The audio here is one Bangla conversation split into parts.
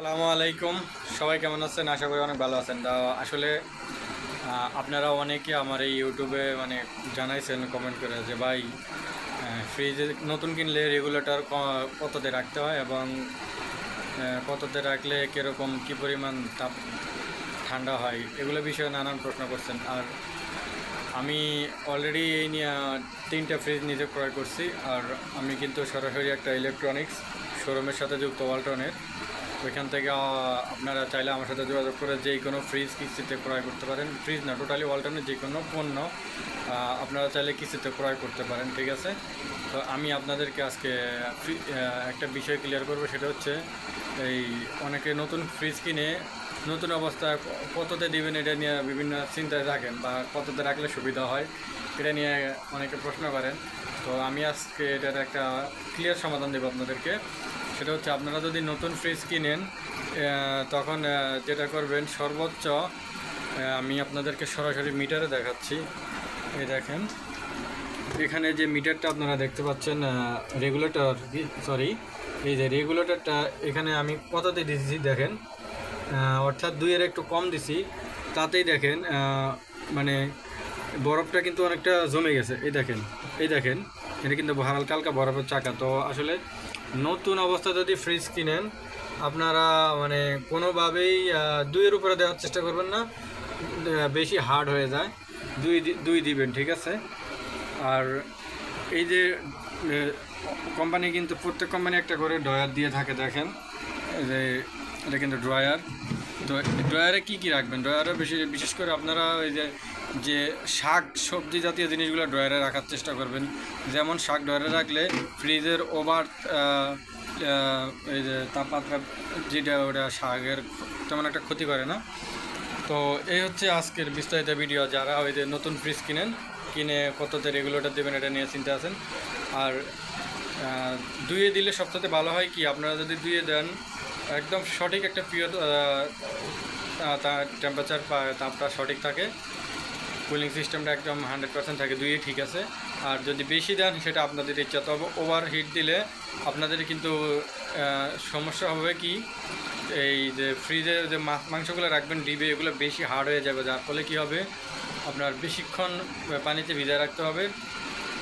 আসসালামু আলাইকুম। সবাই কেমন আছেন? আশা করি অনেক ভালো আছেন। তা আসলে আপনারা অনেকে আমার এই ইউটিউবে মানে জানাইছেন কমেন্ট করে যে, ভাই ফ্রিজে নতুন কিনলে রেগুলেটর কততে রাখতে হয় এবং কততে রাখলে কীরকম, কী পরিমাণ তাপ ঠান্ডা হয়? এগুলো বিষয়ে নানান প্রশ্ন করছেন। আর আমি অলরেডি এই নিয়ে তিনটা ফ্রিজ নিজে ক্রয় করছি। আর আমি কিন্তু সরাসরি একটা ইলেকট্রনিক্স শোরুমের সাথে যুক্ত ওয়ালটনের ওইখান থেকে আপনারা চাইলে আমার সাথে যোগাযোগ করে যে কোনো ফ্রিজ কিস্তিতে ক্রয় করতে পারেন। ফ্রিজ না টোটালি ওয়ালটনের যে কোনো পণ্য আপনারা চাইলে কিস্তিতে ক্রয় করতে পারেন, ঠিক আছে? তো আমি আপনাদেরকে আজকে একটা বিষয় ক্লিয়ার করব, সেটা হচ্ছে এই অনেকে নতুন ফ্রিজ কিনে নতুন অবস্থায় কততে দিবেন এটা নিয়ে বিভিন্ন চিন্তায় থাকেন বা কততে রাখলে সুবিধা হয়, এটা নিয়ে অনেকে প্রশ্ন করেন। তো আমি আজকে এটার একটা ক্লিয়ার সমাধান দেবো আপনাদেরকে। সেটা হচ্ছে আপনারা যদি নতুন ফ্রিজ কিনেন তখন যেটা করবেন, সর্বোচ্চ আমি আপনাদেরকে সরাসরি মিটারে দেখাচ্ছি। এই দেখেন, এখানে যে মিটারটা আপনারা দেখতে পাচ্ছেন রেগুলেটর সরি এই যে রেগুলেটরটা এখানে আমি কততে দিয়েছি দেখেন অর্থাৎ দুইয়ের একটু কম দিছি, তাতেই দেখেন মানে বরফটা কিন্তু অনেকটা জমে গেছে। এই দেখেন এই দেখেন, এটা কিন্তু হালকা হালকা বরফের চাকা। তো আসলে নতুন অবস্থা যদি ফ্রিজ কিনেন, আপনারা মানে কোনোভাবেই দুইয়ের উপরে দেওয়ার চেষ্টা করবেন না। বেশি হার্ড হয়ে যায়। দুই দুই দিবেন, ঠিক আছে? আর এই যে কোম্পানি কিন্তু প্রত্যেক কোম্পানি একটা করে ড্রয়ার দিয়ে থাকে, দেখেন। যে, এটা কিন্তু ড্রয়ার ড্রয়ারে কী কী রাখবেন? ড্রয়ারে বেশি, বিশেষ করে আপনারা ওই যে যে শাক, সবজি জাতীয় জিনিসগুলো ড্রয়ারে রাখার চেষ্টা করবেন। যেমন শাক ড্রয়ারে রাখলে ফ্রিজের ওভার এই যে তাপমাত্রা যেটা ওটা শাকের তেমন একটা ক্ষতি করে না। তো এই হচ্ছে আজকের বিস্তারিত ভিডিও। যারা ওই যে নতুন ফ্রিজ কিনেন, কিনে কততে রেগুলেটর দেবেন, এটা নিয়ে চিন্তা আছেন। আর দুইয়ে দিলে সবথেকে ভালো হয় কি? আপনারা যদি দুইয়ে দেন একদম সঠিক একটা পিওর টেম্পারেচার তাপটা সঠিক থাকে। কুলিং সিস্টেমটা একদম হান্ড্রেড পার্সেন্ট থাকে, দুইয়ে ঠিক আছে। আর যদি বেশি দেন, সেটা আপনাদের ইচ্ছা। তবে ওভার হিট দিলে আপনাদের কিন্তু সমস্যা হবে কি, এই যে ফ্রিজে যে মাছ মাংসগুলো রাখবেন, ডিবে, এগুলো বেশি হার্ড হয়ে যাবে। যার ফলে কি হবে, আপনার বেশিক্ষণ পানিতে ভিজায় রাখতে হবে।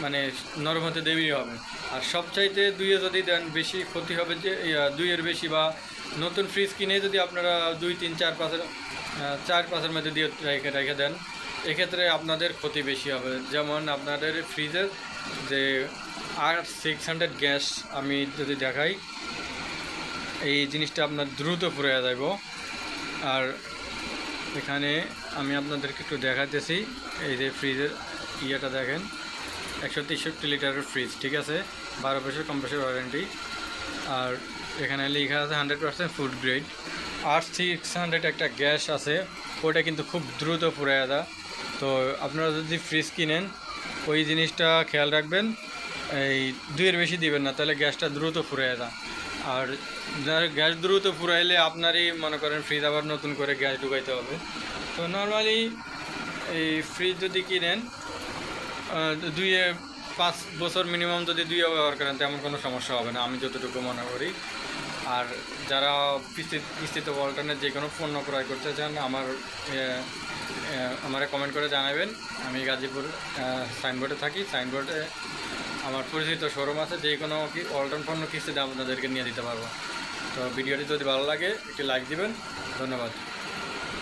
মানে নরম হতে দেরি হবে। আর সবচাইতে দুইয়ে যদি দেন, বেশি ক্ষতি হবে যে দুইয়ের বেশি বা নতুন ফ্রিজ কিনে যদি আপনারা দুই, তিন, চার, পাঁচের চার, পাঁচের মধ্যে দিয়ে রেখে রেখে দেন, এক্ষেত্রে আপনাদের ক্ষতি বেশি হবে। যেমন আপনাদের ফ্রিজের যে আর সিক্স হান্ড্রেড গ্যাস আমি যদি দেখাই, এই জিনিসটা আপনার দ্রুত পুড়ে যাইব। আর এখানে আমি আপনাদেরকে একটু দেখাতেছি এই যে ফ্রিজের ইয়েটা দেখেন। একশো তেষট্টি লিটারের ফ্রিজ ঠিক আছে? বারো বছর কম্প্রেসর ওয়ারেন্টি আর এখানে লেখা আছে হান্ড্রেড পার্সেন্ট ফুড গ্রেড আর সিক্স হান্ড্রেড একটা গ্যাস আছে, ওটা কিন্তু খুব দ্রুত পুড়ে দেয়। তো আপনারা যদি ফ্রিজ কিনেন, ওই জিনিসটা খেয়াল রাখবেন। এই দুইয়ের বেশি দিবেন না, তাহলে গ্যাসটা দ্রুত ফুরিয়ে যায় আর গ্যাস দ্রুত ফুরাইলে আপনারই, মনে করেন ফ্রিজ আবার নতুন করে গ্যাস ঢুকাইতে হবে। তো নর্মালি এই ফ্রিজ যদি কিনেন দুইয়ে পাঁচ বছর মিনিমাম যদি দুইয়ে ব্যবহার করেন, তেমন কোনো সমস্যা হবে না, আমি যতটুকু মনে করি। আর যারা কিস্তি কিস্তিতে অল্টারনেট যে কোনো পণ্য ক্রয় করতে চান, আমার আমার কমেন্ট করে জানাবেন। আমি গাজীপুর সাইনবোর্ডে থাকি। সাইনবোর্ডে আমার পরিচিত শোরুম আছে, যে কোনো কি অল্টার পণ্য কিস্তিতে আপনাদেরকে নিয়ে দিতে পারব। তো ভিডিওটি যদি ভালো লাগে, একটি লাইক দিবেন। ধন্যবাদ।